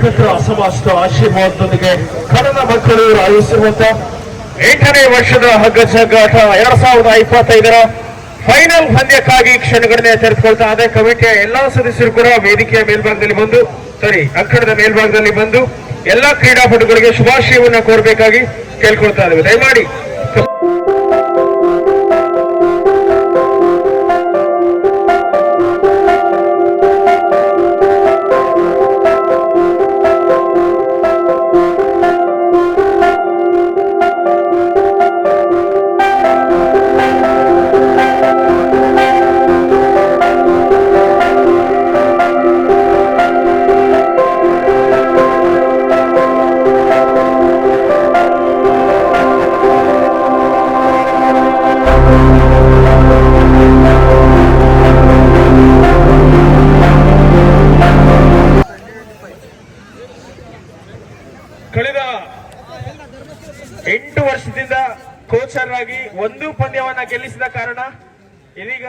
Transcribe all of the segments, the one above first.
ಏಕತ್ರ ಅಸಮಾಸ್ತ ಆಶೀರ್ವಾದದೊಂದಿಗೆ ಕನ್ನಡ ಮಕ್ಕಳು ಆಯೋಜಿಸಿರುವಂತ ಎಂಟನೇ ವರ್ಷದ ಹಗ್ಗ ಜಗ್ಗಾಟ ಎರಡ್ ಸಾವಿರದ ಇಪ್ಪತ್ತೈದರ ಫೈನಲ್ ಪಂದ್ಯಕ್ಕಾಗಿ ಕ್ಷಣಗಣನೆ ತೆರೆದುಕೊಳ್ತಾ ಅದೇ ಕಮಿಟಿಯ ಎಲ್ಲಾ ಸದಸ್ಯರು ಕೂಡ ವೇದಿಕೆಯ ಮೇಲ್ಭಾಗದಲ್ಲಿ ಬಂದು ಸರಿ ಅಕ್ಕಡದ ಮೇಲ್ಭಾಗದಲ್ಲಿ ಬಂದು ಎಲ್ಲಾ ಕ್ರೀಡಾಪಟುಗಳಿಗೆ ಶುಭಾಶಯವನ್ನ ಕೋರಬೇಕಾಗಿ ಕೇಳ್ಕೊಳ್ತಾ ಇದ್ದೇವೆ. ದಯಮಾಡಿ ಒಂದು ಪಂದ್ಯವನ್ನ ಗೆಲ್ಲಿಸಿದ ಕಾರಣ ಇದೀಗ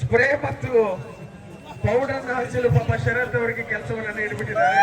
ಸ್ಪ್ರೇ ಮತ್ತು ಪೌಡರ್ ಹಚ್ಚಲು ಪಾಪ ಶರತ್ ಅವರಿಗೆ ಕೆಲಸವನ್ನ ನೀಡಿಬಿಟ್ಟಿದ್ದಾರೆ.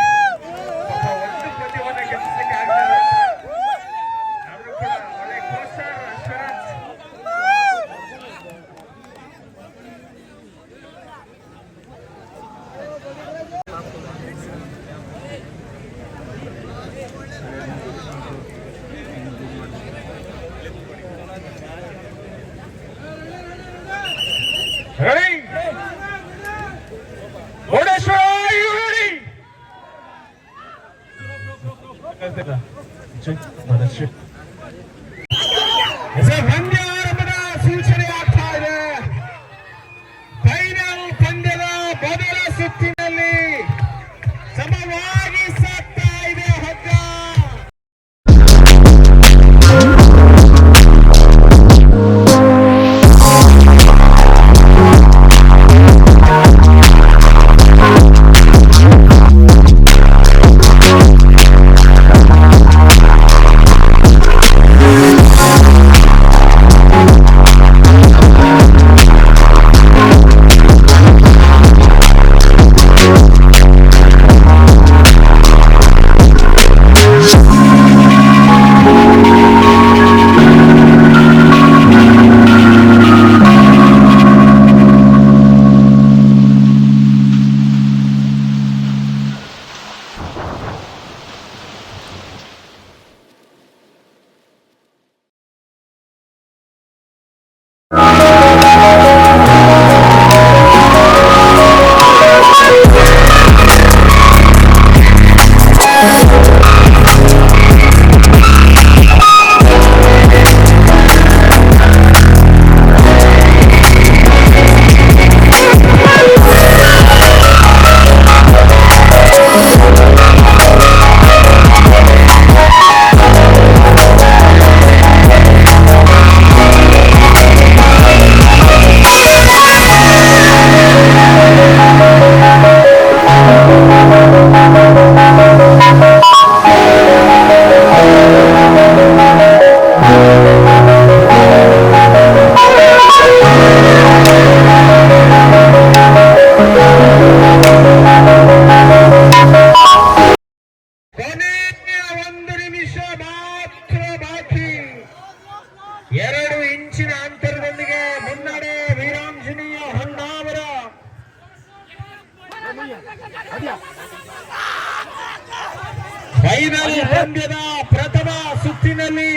ಫೈನಲ್ ಪಂದ್ಯದ ಪ್ರಥಮ ಸುತ್ತಿನಲ್ಲಿ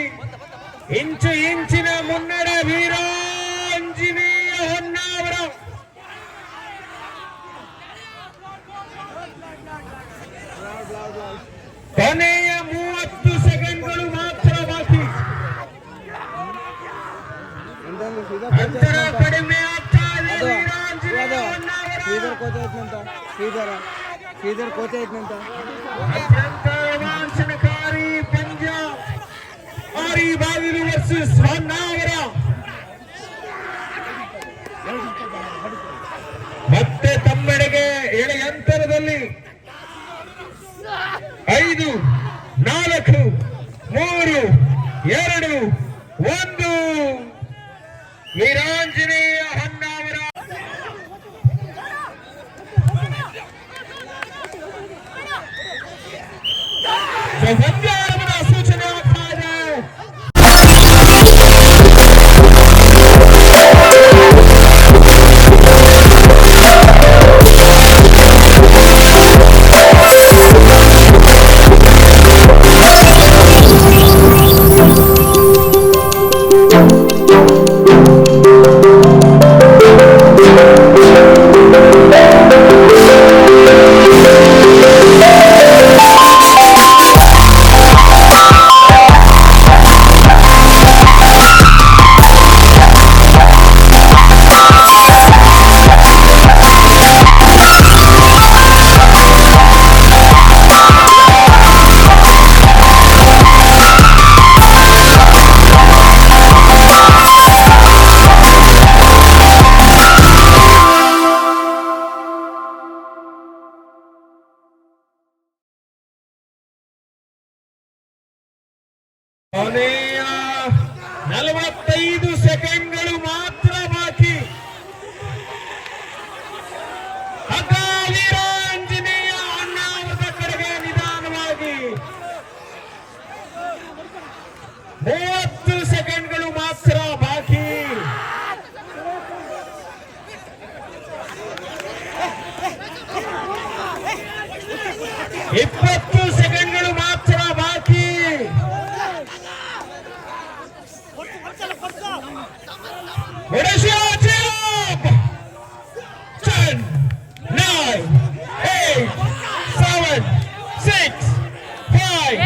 ಇಂಚು ಇಂಚಿನ ಮುನ್ನಡೆ ವೀರಾಂಜನೇಯ ಹೊನ್ನಾವರ ಕೊನೆಯ ಕೋಚ್ ಐತ್ನಂತ ಶ್ರೀಧರ. ಶ್ರೀಧರ್ ರೋಮಾಂಚನಕಾರಿ ಪಂದ್ಯ. ಆರಿ ವರ್ಸಸ್ ಮತ್ತೆ ತಮ್ಮೆಡೆಗೆ ಎಳೆ ಅಂತರದಲ್ಲಿ ಐದು, ನಾಲ್ಕು, ಮೂರು, ಎರಡು, ಒಂದು. Yes. ಕೊನೆಯ ನಲವತ್ತೈದು ಸೆಕೆಂಡ್ಗಳು নাই